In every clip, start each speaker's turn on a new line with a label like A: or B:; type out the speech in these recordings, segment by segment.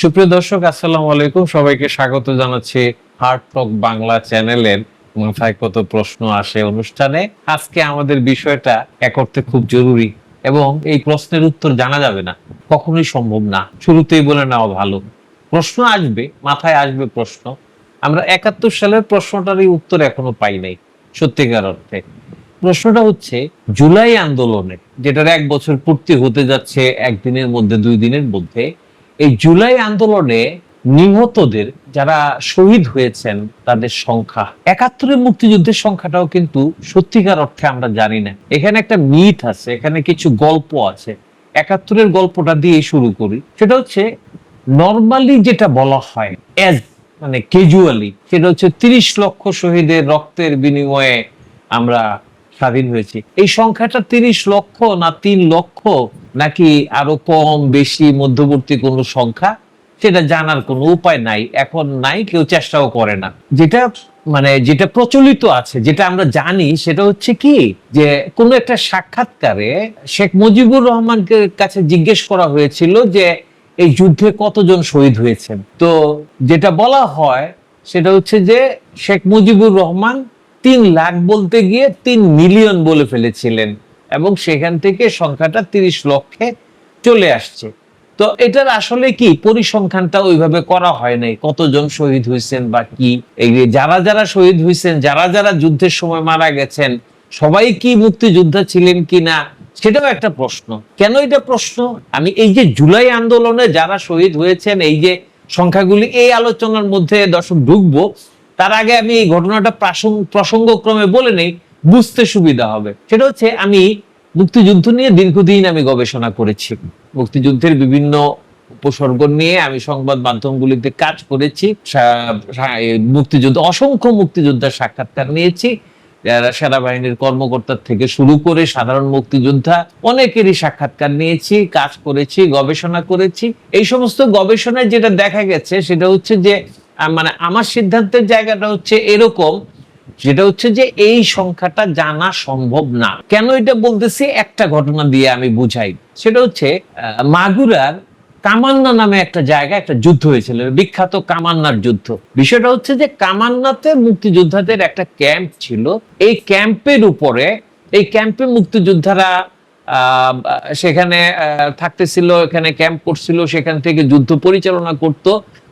A: সুপ্রিয় দর্শক, আসসালামু আলাইকুম। সবাইকে স্বাগত জানাচ্ছি হার্ট টক বাংলা চ্যানেলের। মাথায় কত প্রশ্ন আসে অনুষ্ঠানে। আজকে আমাদের বিষয়টা এক অর্থে খুব জরুরি এবং এই প্রশ্নের উত্তর জানা যাবে না, কখনোই সম্ভব না। শুরুতেই বলে নেওয়া ভালো। প্রশ্ন আসবে, মাথায় আসবে প্রশ্ন। আমরা একাত্তর সালের প্রশ্নটারই উত্তর এখনও পাই নাই, সত্যিকার অর্থে। প্রশ্নটা হচ্ছে, জুলাই আন্দোলনে, যেটার এক বছর পূর্তি হতে যাচ্ছে একদিনের মধ্যে, দুই দিনের মধ্যে এই জুলাই আন্দোলনে নিহতদের যারা শহীদ হয়েছেন, তাদের সংখ্যা। একাত্তরের মুক্তিযুদ্ধের সংখ্যাটাও কিন্তু সত্যিকার অর্থে আমরা জানি না। এখানে একটা মিথ আছে, এখানে কিছু গল্প আছে। একাত্তরের গল্পটা দিয়ে শুরু করি। সেটা হচ্ছে, নর্মালি যেটা বলা হয় এজ মানে ক্যাজুয়ালি সেটা হচ্ছে তিরিশ লক্ষ শহীদের রক্তের বিনিময়ে আমরা স্বাধীন হয়েছি। এই সংখ্যাটা তিরিশ লক্ষ না তিন লক্ষ নাকি আরও কম, বেশি, মধ্যবর্তী কোনো সংখ্যা, সেটা জানার কোনো উপায় নাই। এখন নাই, কেউ চেষ্টাও করে না। যেটা মানে যেটা প্রচলিত আছে, যেটা আমরা জানি, সেটা হচ্ছে কি যে কোনো একটা সাক্ষাৎকারে শেখ মুজিবুর রহমানকে কাছে জিজ্ঞেস করা হয়েছিল যে এই যুদ্ধে কতজন শহীদ হয়েছেন। তো যেটা বলা হয়, সেটা হচ্ছে যে শেখ মুজিবুর রহমান তিন লাখ বলতে গিয়ে তিন মিলিয়ন বলে ফেলেছিলেন এবং সেখান থেকে সংখ্যাটা তিরিশ লক্ষে চলে আসছে। তো এটার আসলে কি? পরিসংখ্যানটা ওইভাবে করা হয় নাই। কতজন শহীদ হয়েছেন বা কি? যারা যারা শহীদ হয়েছেন, যারা যারা যুদ্ধের সময় মারা গেছেন, সবাই কি মুক্তিযোদ্ধা ছিলেন কি না সেটাও একটা প্রশ্ন। কেন এটা প্রশ্ন? আমি এই যে জুলাই আন্দোলনে যারা শহীদ হয়েছেন, এই যে সংখ্যাগুলি এই আলোচনার মধ্যে দর্শক ঢুকবো তার আগে আমি এই ঘটনাটা প্রাসঙ্গ প্রসঙ্গক্রমে বলে নেই, বুঝতে সুবিধা হবে। সেটা হচ্ছে আমি মুক্তিযুদ্ধ নিয়ে দীর্ঘদিন আমি গবেষণা করেছি। মুক্তিযুদ্ধের বিভিন্ন উপসর্গ নিয়ে আমি সংবাদ মাধ্যমগুলিতে কাজ করেছি মুক্তিযুদ্ধ অসংখ্য মুক্তিযোদ্ধার সাক্ষাৎকার নিয়েছি। যারা সেনাবাহিনীর কর্মকর্তার থেকে শুরু করে সাধারণ মুক্তিযোদ্ধা, অনেকেরই সাক্ষাৎকার নিয়েছি, কাজ করেছি, গবেষণা করেছি। এই সমস্ত গবেষণায় যেটা দেখা গেছে, সেটা হচ্ছে যে মানে আমার সিদ্ধান্তের জায়গাটা হচ্ছে এরকম, যেটা হচ্ছে যে এই সংখ্যাটা জানা সম্ভব না। কেন এটা বলতেছি? একটা ঘটনা দিয়ে আমি বুঝাই। সেটা হচ্ছে মাগুরার কামান্না নামে একটা জায়গা, একটা যুদ্ধ হয়েছিল। বিখ্যাত কামান্নার যুদ্ধ। বিষয়টা হচ্ছে যে কামান্নাতে মুক্তিযোদ্ধাদের একটা ক্যাম্প ছিল। এই ক্যাম্পের উপরে, এই ক্যাম্পে মুক্তিযোদ্ধারা সেখানে থাকতেছিল, এখানে ক্যাম্প করছিল, সেখান থেকে যুদ্ধ পরিচালনা করত।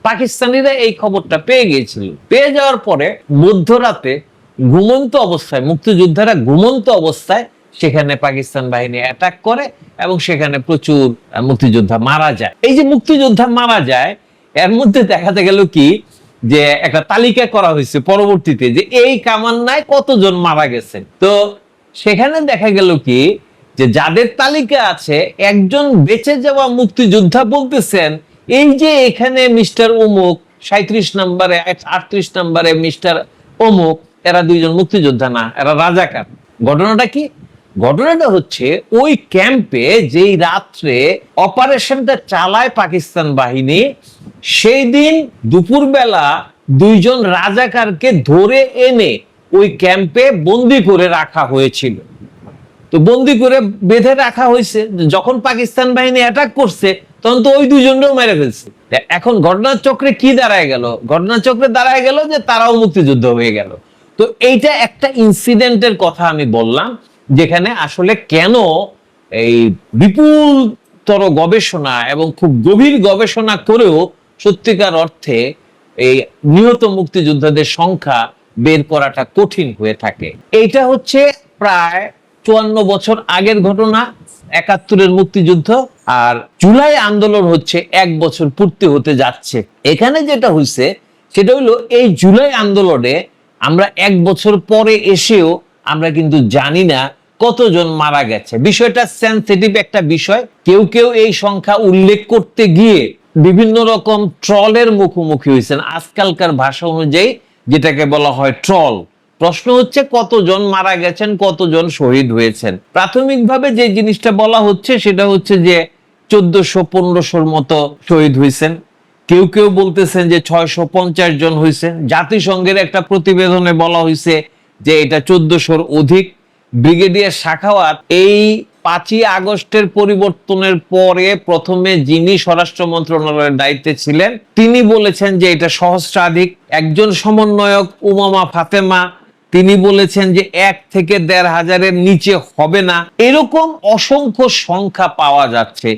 A: পাকিস্তানিরা এই খবরটা পেয়ে গিয়েছিল। পেয়ে যাওয়ার পরে মধ্যরাতে ঘুমন্ত অবস্থায়, মুক্তিযোদ্ধারা ঘুমন্ত অবস্থায় সেখানে পাকিস্তান বাহিনী অ্যাটাক করে এবং সেখানে প্রচুর মুক্তিযোদ্ধা মারা যায়। এই যে মুক্তিযোদ্ধা মারা যায়, এর মধ্যে দেখাতে গেল কি, যে একটা তালিকা করা হয়েছে পরবর্তীতে যে এই কামান্নায় কতজন মারা গেছে তো সেখানে দেখা গেল কি যে যাদের তালিকা আছে, একজন বেঁচে যাওয়া মুক্তিযোদ্ধা বলতেছেন, এই যে এখানে মিস্টার অমুক সাঁত্রিশ নম্বরে, আটত্রিশ নম্বরে মিস্টার অমুক, এরা দুইজন মুক্তিযোদ্ধা না, এরা রাজাকার। ঘটনাটা কি? ঘটনাটা হচ্ছে, ওই ক্যাম্পে যেই রাত্রে অপারেশনটা চালায় পাকিস্তান বাহিনী, সেই দিন দুপুরবেলা দুইজন রাজাকারকে ধরে এনে ওই ক্যাম্পে বন্দি করে রাখা হয়েছিল। তো বন্দি করে বেঁধে রাখা হয়েছে। যখন পাকিস্তান বাহিনী অ্যাটাক করছে, তখন তো ওই দুজনকেও মেরে ফেলছে। এখন ঘটনার চক্রে কি দাঁড়ায় গেল? ঘটনার চক্রে দাঁড়ায় গেল যে তারাও মুক্তিযুদ্ধ হয়ে গেল। তো এইটা একটা ইনসিডেন্টের কথা আমি বললাম, যেখানে আসলে কেন এই বিপুলতর গবেষণা এবং খুব গভীর গবেষণা করেও সত্যিকার অর্থে এই নিহত মুক্তিযোদ্ধাদের সংখ্যা বের করাটা কঠিন হয়ে থাকে। এইটা হচ্ছে প্রায় চুয়ান্ন বছর আগের ঘটনা, একাত্তরের মুক্তিযুদ্ধ, আর জুলাই আন্দোলন হচ্ছে এক বছর পূর্তি হতে যাচ্ছে। এখানে যেটা হয়েছে সেটা হইল এই জুলাই আন্দোলনে আমরা এক বছর পরে এসেও আমরা কিন্তু জানি না কতজন মারা গেছে। বিষয়টা সেন্সিটিভ একটা বিষয়। কেউ কেউ এই সংখ্যা উল্লেখ করতে গিয়ে বিভিন্ন রকম ট্রলের মুখোমুখি হয়েছেন। আজকালকার ভাষা অনুযায়ী যেটাকে বলা হয় ট্রল। প্রশ্ন হচ্ছে কতজন মারা গেছেন, কতজন শহীদ হয়েছেন? প্রাথমিকভাবে যে জিনিসটা বলা হচ্ছে সেটা হচ্ছে যে চোদ্দশো পনেরোশোর মতো শহীদ হয়েছেন। কেউ কেউ বলতেছেন যে ছয়শো পঞ্চাশ জন হয়েছে জাতিসংঘের একটা প্রতিবেদনে বলা হয়েছে যে এটা চোদ্দশোর অধিক। ব্রিগেডিয়ার শাখাওয়াত এই পাঁচই আগস্টের পরিবর্তনের পরে প্রথমে যিনি স্বরাষ্ট্র মন্ত্রণালয়ের দায়িত্বে ছিলেন, তিনি বলেছেন যে এটা সহস্রাধিক। একজন সমন্বয়ক উমামা ফাতেমা তিনি বলেছেন যে এক থেকে দেড় হাজারের নিচে হবে না। এরকম অসংখ্য সংখ্যা পাওয়া যাচ্ছে।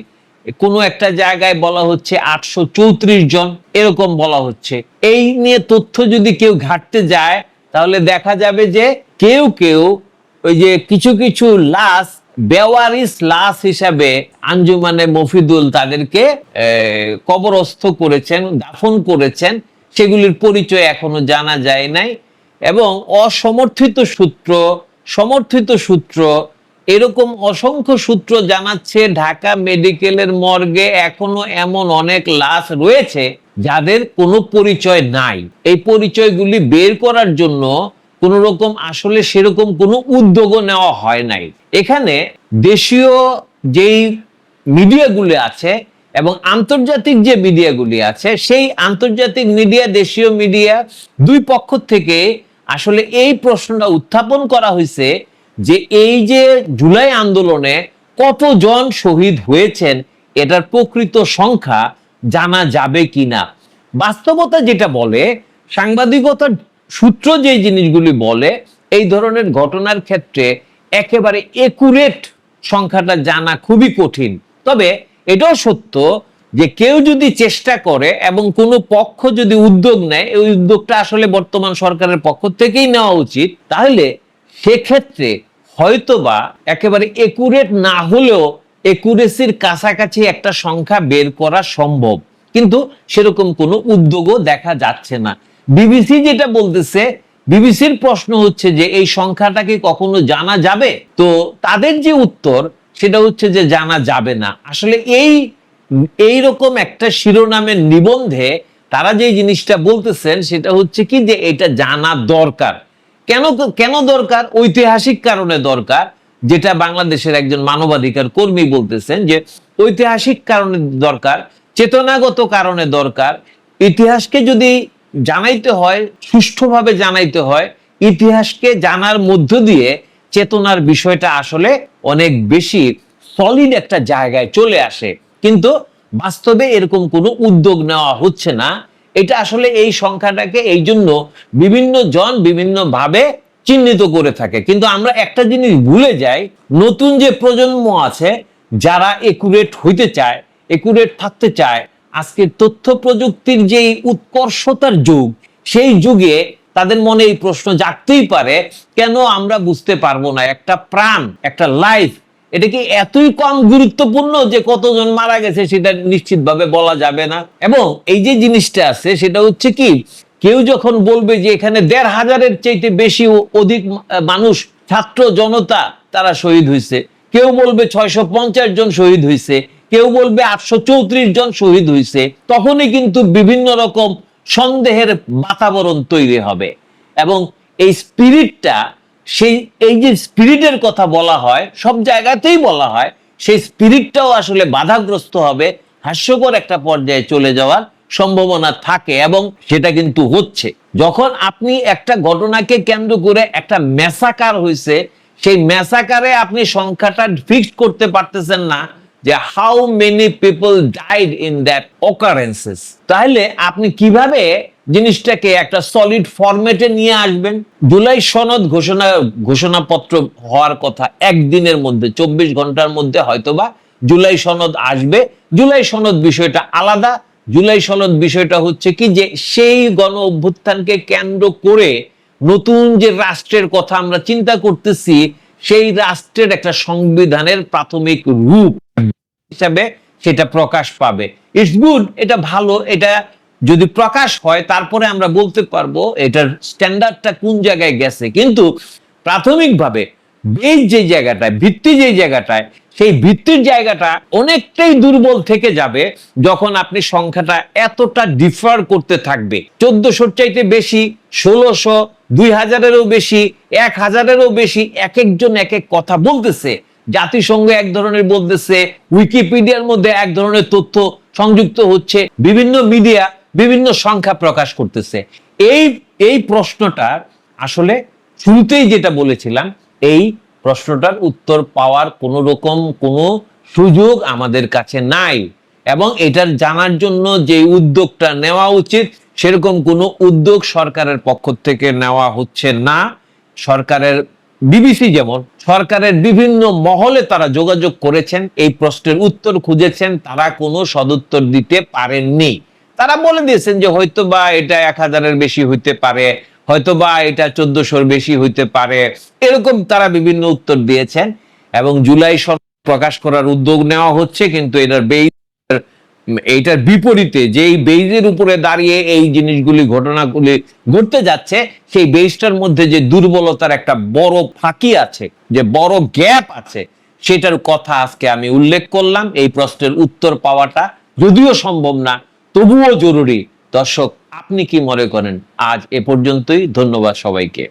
A: কোনো একটা জায়গায় বলা হচ্ছে আটশো চৌত্রিশ জন, এরকম বলা হচ্ছে। এই নিয়ে তথ্য যদি কেউ ঘাটতে যায়, তাহলে দেখা যাবে যে কেউ কেউ ওই যে কিছু কিছু লাশ বেওয়ারিস লাশ হিসাবে আঞ্জুমানে মফিদুল তাদেরকে কবরস্থ করেছেন, দাফন করেছেন। সেগুলির পরিচয় এখনও জানা যায় নাই। এবং অসমর্থিত সূত্র, সমর্থিত সূত্র, এরকম অসংখ্য সূত্র জানাচ্ছে ঢাকা মেডিকেলের মর্গে এখনও এমন অনেক লাশ রয়েছে যাদের কোনো পরিচয় নাই। এই পরিচয়গুলি বের করার জন্য কোন রকম আসলে সেরকম কোনো উদ্যোগও নেওয়া হয় নাই। এখানে দেশীয় যেই মিডিয়াগুলি আছে এবং আন্তর্জাতিক যে মিডিয়াগুলি আছে, সেই আন্তর্জাতিক মিডিয়া, দেশীয় মিডিয়া দুই পক্ষ থেকে আসলে এই প্রশ্নটা উত্থাপন করা হয়েছে যে এই যে জুলাই আন্দোলনে কতজন শহীদ হয়েছেন, এটার প্রকৃত সংখ্যা জানা যাবে কিনা? বাস্তবতা যেটা বলে, সাংবাদিকতার সূত্র যে জিনিসগুলি বলে, এই ধরনের ঘটনার ক্ষেত্রে একেবারে একুরেট সংখ্যাটা জানা খুবই কঠিন। তবে এটাও সত্য যে কেউ যদি চেষ্টা করে এবং কোনো পক্ষ যদি উদ্যোগ নেয়, এই উদ্যোগটা আসলে বর্তমান সরকারের পক্ষ থেকেই নেওয়া উচিত। তাহলে সেক্ষেত্রে হয়তোবা একেবারে একুরেট না হলেও একুরেসির কাছাকাছি একটা সংখ্যা বের করা সম্ভব। কিন্তু সেরকম কোনো উদ্যোগও দেখা যাচ্ছে না। বিবিসি যেটা বলতেছে, বিবিসির প্রশ্ন হচ্ছে যে এই সংখ্যাটা কি কখনো জানা যাবে? তো তাদের যে উত্তর, সেটা হচ্ছে যে জানা যাবে না। আসলে এই এই রকম একটা শিরোনামের নিবন্ধে তারা যে জিনিসটা বলতেছেন সেটা হচ্ছে কি যে এটা জানা দরকার। কেন কেন দরকার? ঐতিহাসিক কারণে দরকার। যেটা বাংলাদেশের একজন মানবাধিকার কর্মী বলতেছেন যে ঐতিহাসিক কারণে দরকার, চেতনাগত কারণে দরকার। ইতিহাসকে যদি জানাইতে হয়, সুষ্ঠুভাবে জানাইতে হয়, ইতিহাসকে জানার মধ্য দিয়ে চেতনার বিষয়টা আসলে অনেক বেশি সলিড একটা জায়গায় চলে আসে। কিন্তু বাস্তবে এরকম কোনো উদ্যোগ নেওয়া হচ্ছে না। এটা আসলে এই সংখ্যাটাকে এই জন্য বিভিন্ন জন বিভিন্ন ভাবে চিহ্নিত করে থাকে। কিন্তু আমরা একটা জিনিস ভুলে যাই, নতুন যে প্রজন্ম আছে, যারা একুরেট হইতে চায় একুরেট থাকতে চায়, আজকের তথ্য প্রযুক্তির যে উৎকর্ষতার যুগ, সেই যুগে তাদের মনে এই প্রশ্ন জাগতেই পারে, কেন আমরা বুঝতে পারব না? একটা প্রাণ, একটা লাইফ এটা কি এতই কম গুরুত্বপূর্ণ যে কতজন মারা গেছে সেটা নিশ্চিতভাবে বলা যাবে না? এবং এই যে জিনিসটা আছে, সেটা হচ্ছে কি, কেউ যখন বলবে যে এখানে দেড় হাজারের চাইতে বেশি অধিক মানুষ, ছাত্র জনতা তারা শহীদ হয়েছে কেউ বলবে ছয়শো পঞ্চাশ জন শহীদ হয়েছে কেউ বলবে আটশো চৌত্রিশ জন শহীদ হয়েছে তখনই কিন্তু বিভিন্ন রকম সন্দেহের বাতাবরণ তৈরি হবে। এবং এই স্পিরিটটা সেই, এই যে স্পিরিটের কথা বলা হয়, সব জায়গাতেই বলা হয়, সেই স্পিরিটটাও আসলে বাধাগ্রস্ত হবে, হাস্যকর একটা পর্যায়ে চলে যাওয়ার সম্ভাবনা থাকে এবং সেটা কিন্তু হচ্ছে। যখন আপনি একটা ঘটনাকে কেন্দ্র করে একটা মেসাকার হয়েছে সেই মেসাকারে আপনি সংখ্যাটা ফিক্সড করতে পারতেছেন না যে how many people died in that occurrences তাহলে আপনি কীভাবে জিনিসটাকে একটা সলিড ফরম্যাটে নিয়ে আসবেন। জুলাই সনদ ঘোষণা, ঘোষণাপত্র হওয়ার কথা একদিনের মধ্যে, চব্বিশ ঘণ্টার মধ্যে হয়তোবা জুলাই সনদ আসবে। জুলাই সনদ বিষয়টা আলাদা। জুলাই সনদ বিষয়টা হচ্ছে কি যে সেই গণ অভ্যুত্থানকে কেন্দ্র করে নতুন যে রাষ্ট্রের কথা আমরা চিন্তা করতেছি, সেই রাষ্ট্রের একটা সংবিধানের প্রাথমিক রূপ হিসাবে সেটা প্রকাশ পাবে। ইটস গুড এটা ভালো, এটা যদি প্রকাশ হয়, তারপরে আমরা বলতে পারব এটার স্ট্যান্ডার্ডটা কোন জায়গায় গেছে। কিন্তু প্রাথমিকভাবে বেজ যে জায়গাটায়, ভিত্তি যে জায়গাটায়, সেই ভিত্তির জায়গাটা অনেকটাই দুর্বল থেকে যাবে যখন আপনি সংখ্যাটা এতটা ডিফার করতে থাকবে। চোদ্দশোর চাইতে বেশি, ষোলোশো, দুই হাজারেরও বেশি, এক হাজারেরও বেশি এক একজন এক এক কথা বলতেছে। জাতিসংঘ এক ধরনের বলতেছে উইকিপিডিয়ার মধ্যে এক ধরনের তথ্য সংযুক্ত হচ্ছে, বিভিন্ন মিডিয়া বিভিন্ন সংখ্যা প্রকাশ করতেছে। এই এই প্রশ্নটা আসলে শুরুতেই যেটা বলেছিলাম, এই প্রশ্নটার উত্তর পাওয়ার কোনো রকম কোনো সুযোগ আমাদের কাছে নাই এবং এটার জানার জন্য যে উদ্যোগটা নেওয়া উচিত, সেরকম কোনো উদ্যোগ সরকারের পক্ষ থেকে নেওয়া হচ্ছে না। সরকারের, বিবিসি যেমন, সরকারের বিভিন্ন মহলে তারা যোগাযোগ করেছেন, এই প্রশ্নের উত্তর খুঁজেছেন, তারা কোনো সদুত্তর দিতে পারেননি। তারা বলে দিয়েছেন যে হয়তো বা এটা এক হাজারের বেশি হইতে পারে হয়তো বা এটা চোদ্দশোর বেশি হইতে পারে। এরকম তারা বিভিন্ন উত্তর দিয়েছেন এবং জুলাই প্রকাশ করার উদ্যোগ নেওয়া হচ্ছে, কিন্তু এটার বেই এইটার বিপরীতে যেই বেইজের উপরে দাঁড়িয়ে এই জিনিসগুলি, ঘটনাগুলি ঘটতে যাচ্ছে, সেই বেইজটার মধ্যে যে দুর্বলতার একটা বড় ফাঁকি আছে, যে বড় গ্যাপ আছে, সেটার কথা আজকে আমি উল্লেখ করলাম। এই প্রশ্নের উত্তর পাওয়াটা যদিও সম্ভব না তবুও জরুরি। দর্শক আপনি কি মনে করেন? আজ এ পর্যন্তই। ধন্যবাদ সবাইকে।